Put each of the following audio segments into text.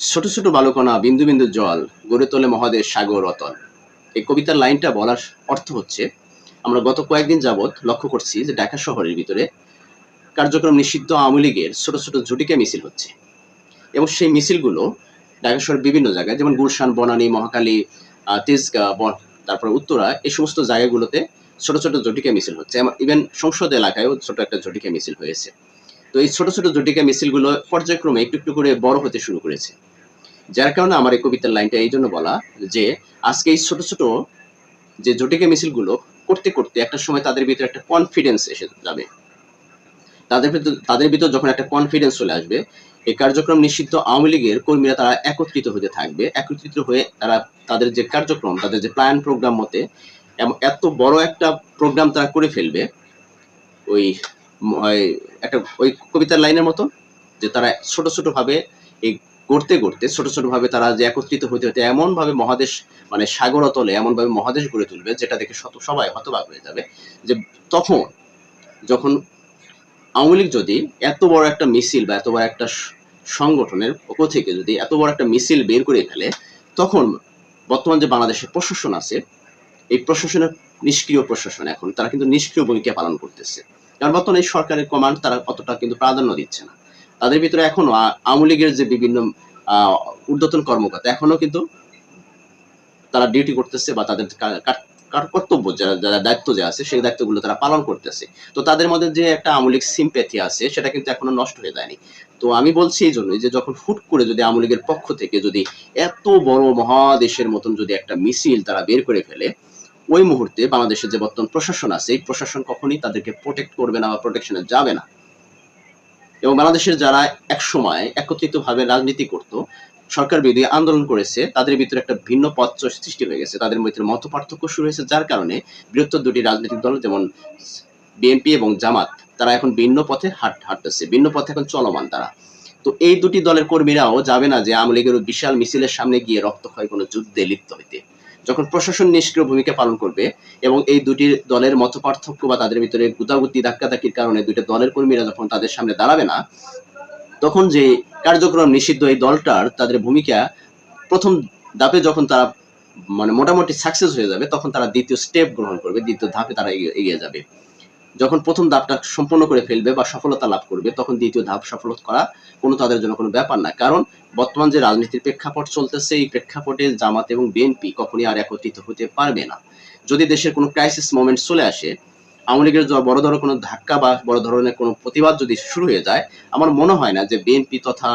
ছোট ছোট বালুকণা, বিন্দু বিন্দু জল, গড়ে তোলে মহাদেশ সাগর অতল এই কবিতার লাইনটা বলার অর্থ হচ্ছে, আমরা গত কয়েকদিন যাবৎ লক্ষ্য করছি যে ঢাকা শহরের ভিতরে কার্যক্রম নিষিদ্ধ আওয়ামী লীগের ছোট ছোট জুটিকা মিছিল হচ্ছে। এবং সেই মিছিলগুলো ঢাকা শহরের বিভিন্ন জায়গায়, যেমন গুলশান, বনানী মহাকালী তেজগাঁ তারপর উত্তরা, এই সমস্ত জায়গাগুলোতে ছোট ছোট জটিকা মিছিল হচ্ছে। ইভেন সংসদ এলাকায়ও ছোট একটা জটিকা মিছিল হয়েছে। তো এই ছোট ছোট জটিকা মিছিলগুলো পর্যায়ক্রমে একটু একটু করে বড় হতে শুরু করেছে। যার কারণে আমার এই কবিতার লাইনটা এই জন্য বলা যে, আজকে এই ছোট ছোট যে জটিকা মিছিলগুলো করতে করতে একটা সময় তাদের ভিতরে একটা কনফিডেন্স এসে যাবে। তাদের ভিতর তাদের ভিতর যখন একটা কনফিডেন্স চলে আসবে, এই কার্যক্রম নিষিদ্ধ আওয়ামী লীগের কর্মীরা তারা একত্রিত হতে থাকবে। একত্রিত হয়ে তারা, তাদের যে কার্যক্রম, তাদের যে প্ল্যান প্রোগ্রাম মতে এত বড় একটা প্রোগ্রাম তারা করে ফেলবে ওই, একটা, ওই কবিতার লাইনের মতো, যে তারা ছোট ছোট ভাবে এই করতে করতে ছোট ছোট ভাবে তারা যে একত্রিত হতে হতে এমন ভাবে মহাদেশ মানে সাগর অতলে এমন ভাবে মহাদেশ গড়ে তুলবে, যেটা দেখে শত, সবাই হতবাক হয়ে যাবে, যে তখন যখন আওয়ামী লীগ যদি এত বড় একটা মিছিল বা এত বড় একটা সংগঠনের পক্ষ থেকে যদি এত বড় একটা মিছিল বের করে ফেলে, তখন বর্তমান যে বাংলাদেশের প্রশাসন আছে, এই প্রশাসনের নিষ্ক্রিয় প্রশাসন এখন, তারা কিন্তু নিষ্ক্রিয় ভূমিকা পালন করতেছে। কারণ বর্তমানে এই সরকারের কমান্ড তারা অতটা কিন্তু প্রাধান্য দিচ্ছে না। তাদের ভিতরে এখনও আওয়ামী লীগের যে বিভিন্ন ঊর্ধ্বতন কর্মকর্তা, এখনও কিন্তু তারা ডিউটি করতেছে বা তাদের কর্তব্য, যারা দায়িত্ব যে আছে, সেই দায়িত্বগুলো তারা পালন করতেছে। তো তাদের মধ্যে যে একটা আমলিক সিম্প্যাথি আছে, সেটা কিন্তু এখনও নষ্ট হয়ে যায়নি। তো আমি বলছি এই জন্যই যে যখন হুট করে যদি আওয়ামী লীগের পক্ষ থেকে যদি এত বড় মহাদেশের মতন যদি একটা মিছিল তারা বের করে ফেলে, ওই মুহূর্তে বাংলাদেশের যে বর্তমান প্রশাসন আছে, এই প্রশাসন কখনই তাদেরকে প্রোটেক্ট করবে না বা প্রোটেকশনে যাবে না। এবং বাংলাদেশের যারা এক সময় একত্রিতভাবে রাজনীতি করত, সরকার বিরোধী আন্দোলন করেছে, তাদের ভিতরে একটা ভিন্ন পথ সৃষ্টি হয়ে গেছে। তাদের মধ্যে মত পার্থক্য শুরু হয়েছে, যার কারণে বৃহত্তর দুটি রাজনৈতিক দল, যেমন বিএনপি এবং জামাত, তারা এখন ভিন্ন পথে হাঁট, হাঁটতেছে, ভিন্ন পথে এখন চলমান তারা। তো এই দুটি দলের কর্মীরাও যাবে না যে আওয়ামী লীগের বিশাল মিছিলের সামনে গিয়ে রক্তক্ষয় কোনো যুদ্ধে লিপ্ত হইতে। যখন প্রশাসন নিষ্ক্রিয় ভূমিকা পালন করবে এবং এই দুটি দলের মত পার্থক্য বা তাদের ভিতরে গুতাগুতি ধাক্কাধাক্কির কারণে দুইটা দলের কর্মীরা যখন তাদের সামনে দাঁড়াবে না, তখন যে কার্যক্রম নিষিদ্ধ এই দলটার তাদের ভূমিকা প্রথম ধাপে যখন তারা মানে মোটামুটি সাকসেস হয়ে যাবে, তখন তারা দ্বিতীয় স্টেপ গ্রহণ করবে, দ্বিতীয় ধাপে তারা এগিয়ে এগিয়ে যাবে। যখন প্রথম ধাপটা সম্পূর্ণ করে ফেলবে বা সফলতা লাভ করবে, তখন দ্বিতীয় ধাপ সফল করা কোনো তাদের জন্য কোনো ব্যাপার না। কারণ বর্তমান যে রাজনীতির প্রেক্ষাপট চলতেছে, এই প্রেক্ষাপটে জামাত এবং বিএনপি কখনই আর একত্রিত হতে পারবে না। যদি দেশের কোনো ক্রাইসিস মোমেন্ট চলে আসে, আওয়ামী লীগের বড় ধরনের কোনো ধাক্কা বা বড় ধরনের কোনো প্রতিবাদ যদি শুরু হয়ে যায়, আমার মনে হয় না যে বিএনপি তথা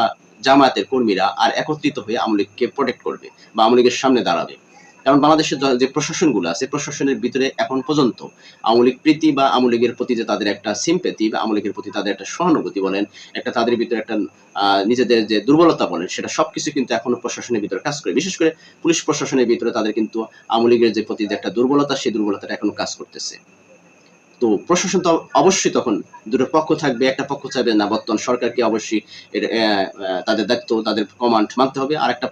জামায়াতের কর্মীরা আর একত্রিত হয়ে আওয়ামী লীগকে প্রোটেক্ট করবে বা আওয়ামী লীগের সামনে দাঁড়াবে। কারণ বাংলাদেশের য- প্রশাসনগুলো আছে, প্রশাসনের ভিতরে এখন পর্যন্ত আওয়ামী লীগ প্রীতি বা আওয়ামী লীগের প্রতি যে তাদের একটা সিম্পেথি বা আওয়ামী লীগের প্রতি তাদের একটা সহানুভূতি বলেন, একটা তাদের ভিতরে একটা নিজেদের যে দুর্বলতা বলেন, সেটা সবকিছু কিন্তু এখনও প্রশাসনের ভিতরে কাজ করে। বিশেষ করে পুলিশ প্রশাসনের ভিতরে তাদের কিন্তু আওয়ামী লীগের যে প্রতি যে একটা দুর্বলতা, সেই দুর্বলতাটা এখনও কাজ করতেছে। তো প্রশাসন তো অবশ্যই তখন দুটো পক্ষ থাকবে, একটা পক্ষ চাইবে না, বর্তমান সরকারকে অবশ্যই তাদের দায়িত্ব, তাদের কমান্ড মানতে হবে। আর একটা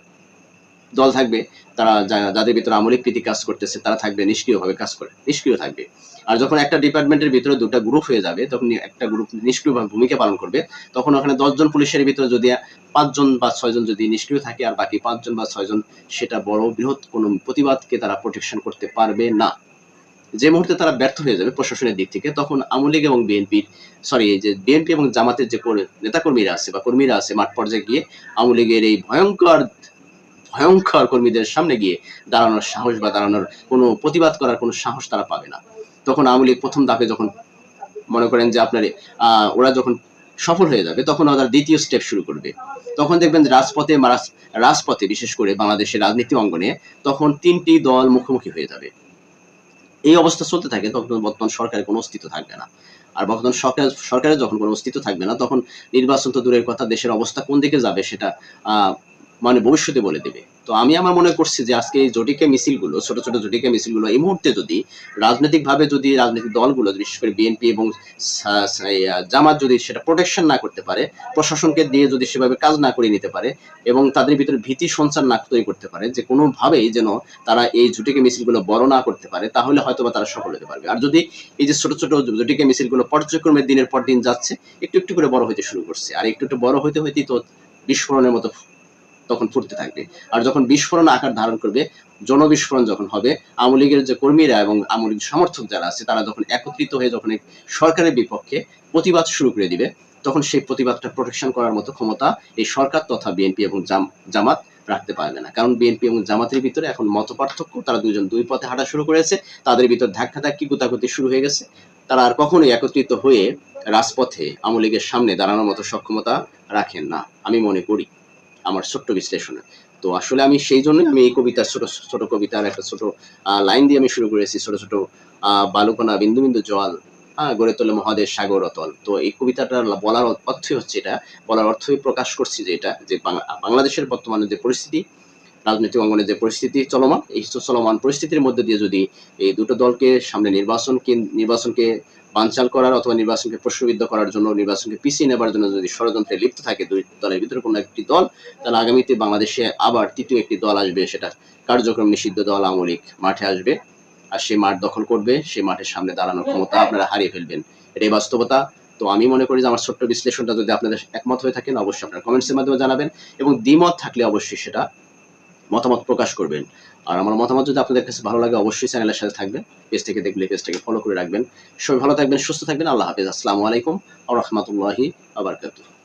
দল থাকবে, তারা যাদের ভিতরে আমলিক প্রীতি কাজ করতেছে, তারা থাকবে, নিষ্ক্রিয়ভাবে কাজ করে, নিষ্ক্রিয় থাকবে। আর যখন একটা ডিপার্টমেন্টের ভিতরে দুটো গ্রুপ হয়ে যাবে, তখন একটা গ্রুপ নিষ্ক্রিয়ভাবে ভূমিকা পালন করবে, তখন ওখানে দশজন পুলিশের ভিতরে যদি পাঁচজন বা ছয়জন যদি নিষ্ক্রিয় থাকে, আর বাকি পাঁচজন বা ছয়জন, সেটা বড় বৃহৎ কোনো প্রতিবাদকে তারা প্রোটেকশন করতে পারবে না। যে মুহূর্তে তারা ব্যর্থ হয়ে যাবে প্রশাসনের দিক থেকে, তখন আওয়ামী লীগ এবং বিএনপির সরি যে বিএনপি এবং জামাতের যে কর- নেতাকর্মীরা আছে বা কর্মীরা আছে মাঠ পর্যায়ে গিয়ে আওয়ামী লীগের এই ভয়ঙ্কর ভয়ঙ্কর কর্মীদের সামনে গিয়ে দাঁড়ানোর সাহস বা দাঁড়ানোর কোনো প্রতিবাদ করার কোনো সাহস তারা পাবে না। তখন আওয়ামী লীগ প্রথম ধাপে যখন মনে করেন যে আপনার ওরা যখন সফল হয়ে যাবে, তখন ওরা দ্বিতীয় স্টেপ শুরু করবে। তখন দেখবেন রাজপথে রাজপথে বিশেষ করে বাংলাদেশের রাজনীতি অঙ্গনে তখন তিনটি দল মুখোমুখি হয়ে যাবে। এই অবস্থা চলতে থাকে, তখন বর্তমান সরকারের কোনো অস্তিত্ব থাকবে না। আর বর্তমান সরকার, সরকারের যখন কোনো অস্তিত্ব থাকবে না, তখন নির্বাচন তো দূরের কথা, দেশের অবস্থা কোন দিকে যাবে সেটা মানে ভবিষ্যতে বলে দেবে। তো আমি আমার মনে করছি যে আজকে এই জটিকা মিছিলগুলো, ছোট ছোট জটিকা মিছিলগুলো, এই মুহূর্তে যদি রাজনৈতিকভাবে যদি রাজনৈতিক দলগুলো বিশেষ করে বিএনপি এবং জামাত যদি সেটা প্রোটেকশন না করতে পারে, প্রশাসনকে দিয়ে যদি সেভাবে কাজ না করে নিতে পারে এবং তাদের ভিতরে ভীতি সঞ্চার না তৈরি করতে পারে, যে কোনোভাবেই যেন তারা এই জুটিকে মিছিলগুলো বড় না করতে পারে, তাহলে হয়তো বা তারা সফল হতে পারবে। আর যদি এই যে ছোট ছোট জুটিকে মিছিলগুলো পর্যায়ক্রমে দিনের পর দিন যাচ্ছে, একটু একটু করে বড় হতে শুরু করছে। আর একটু একটু বড় হইতে হইতেই তো বিস্ফোরণের মতো তখন ফুটতে থাকবে। আর যখন বিস্ফোরণ আকার ধারণ করবে, জনবিস্ফোরণ যখন হবে, আওয়ামী লীগের যে কর্মীরা এবং আওয়ামী লীগ সমর্থক যারা আছে, তারা যখন একত্রিত হয়ে যখন সরকারের বিপক্ষে প্রতিবাদ শুরু করে দিবে, তখন সেই প্রতিবাদটা প্রোটেকশন করার মতো ক্ষমতা এই সরকার তথা বিএনপি এবং জাম- জামাত রাখতে পারবে না। কারণ বিএনপি এবং জামাতের ভিতরে এখন মত পার্থক্য তারা দুজন দুই পথে হাঁটা শুরু করেছে, তাদের ভিতর ধাক্কা ধাক্কি গুতাগুতি শুরু হয়ে গেছে। তারা আর কখনোই একত্রিত হয়ে রাজপথে আওয়ামী লীগের সামনে দাঁড়ানোর মতো সক্ষমতা রাখেন না, আমি মনে করি। আমার ছোট্ট বিশ্লেষণে। তো আসলে আমি সেই জন্যই আমি এই কবিতার ছোট ছোট কবিতার একটা ছোট লাইন দিয়ে আমি শুরু করেছি, ছোট ছোট বালুকণা বিন্দু বিন্দু জল হ্যাঁ গড়ে তোলে মহাদেশ সাগর অতল। তো এই কবিতাটা বলার অর্থই হচ্ছে এটা, বলার অর্থই প্রকাশ করছি যে এটা, যে বাংলাদেশের বর্তমানে যে পরিস্থিতি, রাজনৈতিক অঙ্গনে যে পরিস্থিতি চলমান, এই চলমান পরিস্থিতির মধ্যে দিয়ে যদি এই দুটো দলকে সামনে নির্বাচনকে নির্বাচনকে বানচাল করার অথবা নির্বাচনকে প্রশ্নবিদ্ধ করার জন্য, নির্বাচনকে পিছিয়ে নেবার জন্য যদি ষড়যন্ত্রে লিপ্ত থাকে দুই দলের ভিতরে কোনো একটি দল, তাহলে আগামীতে বাংলাদেশে আবার তৃতীয় একটি দল আসবে, সেটা কার্যক্রম নিষিদ্ধ দল আওয়ামী মাঠে আসবে। আর সেই মাঠ দখল করবে সেই মাঠের সামনে দাঁড়ানোর ক্ষমতা আপনারা হারিয়ে ফেলবেন। এটাই বাস্তবতা। তো আমি মনে করি যে আমার ছোট্ট বিশ্লেষণটা যদি আপনাদের একমত হয়ে থাকেন অবশ্যই আপনারা কমেন্টসের মাধ্যমে জানাবেন এবং দ্বিমত থাকলে অবশ্যই সেটা মতামত প্রকাশ করবেন। আর আমার মতামত যদি আপনাদের কাছে ভালো লাগে, অবশ্যই চ্যানেলের সাথে থাকবেন। থেকে দেখলে, পেজটাকে ফলো করে রাখবেন। সবাই ভালো থাকবেন, সুস্থ থাকবেন। আল্লাহ হাফিজ। আসসালামু আলাইকুম আ রহমতুল্লাহি আবরকাতুহ